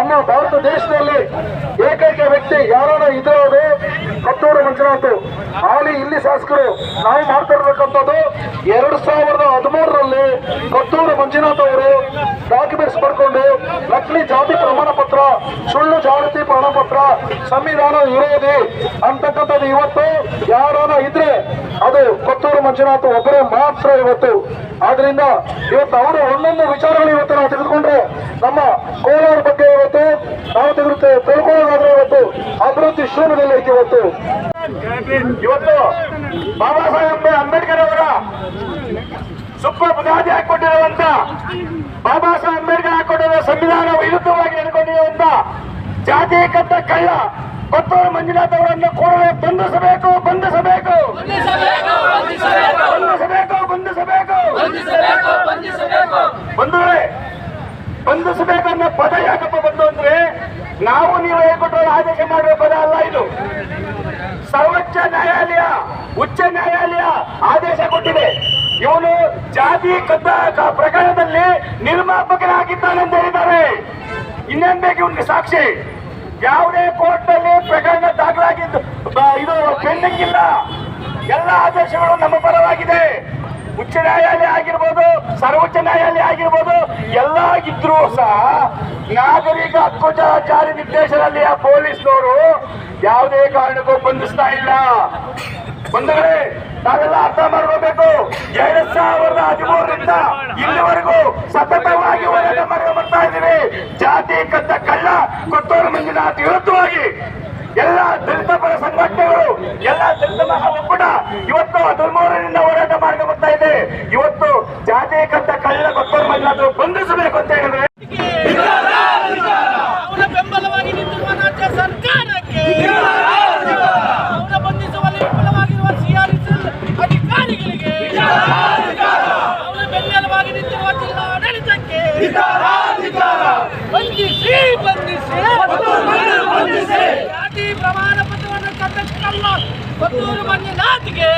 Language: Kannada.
ನಮ್ಮ ಭಾರತ ದೇಶದಲ್ಲಿ ಏಕೈಕ ವ್ಯಕ್ತಿ ಯಾರಾನ ಇದ್ರೋದು ಕತ್ತೂರು ಮಂಜುನಾಥ್. ಹಾಲಿ ಇಲ್ಲಿ ಶಾಸಕರು, ನಾವು ಮಾಡ್ತಿರ್ಬೇಕಂತದ್ದು ಎರಡು ಸಾವಿರದ ಹದಿಮೂರರಲ್ಲಿ ಕತ್ತೂರು ಮಂಜುನಾಥ್ ಅವರು ಡಾಕ್ಯುಮೆಂಟ್ಸ್ ಬರ್ಕೊಂಡು ನಕಲಿ ಜಾತಿ ಪ್ರಮಾಣ ಪತ್ರ ಸುಳ್ಳು ಜಾಗೃತಿ ಪ್ರಮಾಣ ಪತ್ರ ಸಂವಿಧಾನ ವಿರೋಧಿ ಅಂತಕ್ಕಂಥದ್ದು ಇವತ್ತು ಯಾರಾನ ಇದ್ರೆ ಅದು ಕತ್ತೂರು ಮಂಜುನಾಥ್ ಒಬ್ಬರೇ ಮಾತ್ರ ಇವತ್ತು. ಆದ್ರಿಂದ ಇವತ್ತು ಅವರು ಒಂದೊಂದು ವಿಚಾರಗಳು ಇವತ್ತು ನಾವು ತೆಗೆದುಕೊಂಡ್ರೆ ನಮ್ಮ ಕೋಲಾರ ಬಗ್ಗೆ ಇವತ್ತು ನಾವು ತೆಗೆದು ತಿಳ್ಕೊಳ್ಳೋದಾದ್ರೆ ಇವತ್ತು ಅಭಿವೃದ್ಧಿ ಶೂನ್ಯದಲ್ಲಿ ಐತಿ ಇವತ್ತು. ಇವತ್ತು ಬಾಬಾ ಸಾಹೇಬ್ ಅಂಬೇಡ್ಕರ್ ಅವರ ಸುಪ್ರ ಬುನಾದಿ ಹಾಕೊಂಡಿರುವಂತ ಬಾಬಾ ಸಾಹೇಬ್ ಅಂಬೇಡ್ಕರ್ ಹಾಕೊಂಡಿರುವ ಸಂವಿಧಾನ ವಿರುದ್ಧವಾಗಿ ನಡ್ಕೊಂಡಿರುವಂತ ಜಾತಿ ಕಟ್ಟ ಕಳ್ಳ ಕೊತ್ತೂರು ಮಂಜುನಾಥ್ ಅವರನ್ನು ಕೂಡಲೇ ಬಂಧಿಸಬೇಕು ಬಂಧಿಸಬೇಕು. ಬಂಧಿಸಬೇಕು ಬಂಧಿಸಬೇಕು. ಬಂಧುಗಳೇ ಬಂಧಿಸಬೇಕನ್ನೋ ಪದ ಯಾಕಪ್ಪ ನಾವು ನೀವು ಹೇಳ್ಕೊಟ್ಟು ಆದೇಶ ಮಾಡುವ ಪದ ಅಲ್ಲ ಇದು. ಸರ್ವೋಚ್ಚ ನ್ಯಾಯಾಲಯ, ಉಚ್ಚ ನ್ಯಾಯಾಲಯ ಆದೇಶ ಕೊಟ್ಟಿದೆ. ಇವನು ಜಾತಿ, ಕದ್ದ ಪ್ರಕರಣದಲ್ಲಿ ನಿರ್ಮಾಪಕನಾಗಿದ್ದಾನೆ ಅಂತ ಹೇಳಿದ್ದಾರೆ. ಇನ್ನೇನ್ ಬೇಕು ಇವನಿಗೆ ಸಾಕ್ಷಿ? ಯಾವುದೇ ಕೋರ್ಟ್ನಲ್ಲಿ ಪ್ರಕರಣ ದಾಖಲಾಗಿದ್ದು ಇದು ಪೆಂಡಿಂಗ್ ಇಲ್ಲ. ಎಲ್ಲ ಆದೇಶಗಳು ನಮ್ಮ ಪರವಾಗಿದೆ. ಉಚ್ಚ ನ್ಯಾಯಾಲಯ ಆಗಿರ್ಬೋದು, ಸರ್ವೋಚ್ಚ ನ್ಯಾಯಾಲಯ ಆಗಿರ್ಬೋದು, ಎಲ್ಲ ಇದ್ರೂ ಸಹ ನಾಗರಿಕ ಹಕ್ಕು ಜಾರಿ ಆ ಪೊಲೀಸ್ನವರು ಯಾವುದೇ ಕಾರಣಕ್ಕೂ ಬಂಧಿಸ್ತಾ ಇಲ್ಲ. ಬಂಧುಗಳೇ, ನಾವೆಲ್ಲ ಅರ್ಥ ಮಾಡ್ಕೋಬೇಕು. ಎರಡ್ ಸಾವಿರದ ಹದಿಮೂರರಿಂದ ಇಲ್ಲಿವರೆಗೂ ಸತತವಾಗಿ ಹೋರಾಟ ಮಾಡ್ಕೊಂಡು ಬರ್ತಾ ಇದ್ದೀವಿ. ಜಾತಿ, ಕದ್ದ, ಕಳ್ಳ, ಕೊತ್ತೂರು, ಮಂಜುನಾಥ್ ವಿರುದ್ಧವಾಗಿ ಎಲ್ಲ ದಲಿತ ಪರ ಸಂಘಟನೆಗಳು, ಎಲ್ಲ ದಲಿತ ಮಹಾ ಒಕ್ಕೂಟ ಇವತ್ತು ಹದಿಮೂರರಿಂದ ಹೋರಾಟ ಮಾಡ್ಕೊಂಡು ಬರ್ತಾ ಇದೆ. ಇವತ್ತು ಜಾತಿ, ಕದ್ದ, ಕಳ್ಳ, ಕೊತ್ತೂರು, ಮಂಜುನಾಥ್ ಬಂಧಿಸಬೇಕು ಜಿಲ್ಲಾಡಳಿತಕ್ಕೆ ಬಂಧಿಸಿ ಬಂಧಿಸಿ ಜಾತಿ ಪ್ರಮಾಣ ಪತ್ರವನ್ನು ಕದ್ದಕ್ಕಲ್ಲ ಕೊತ್ತೂರು ಮಂಜುನಾಥ್ಗೆ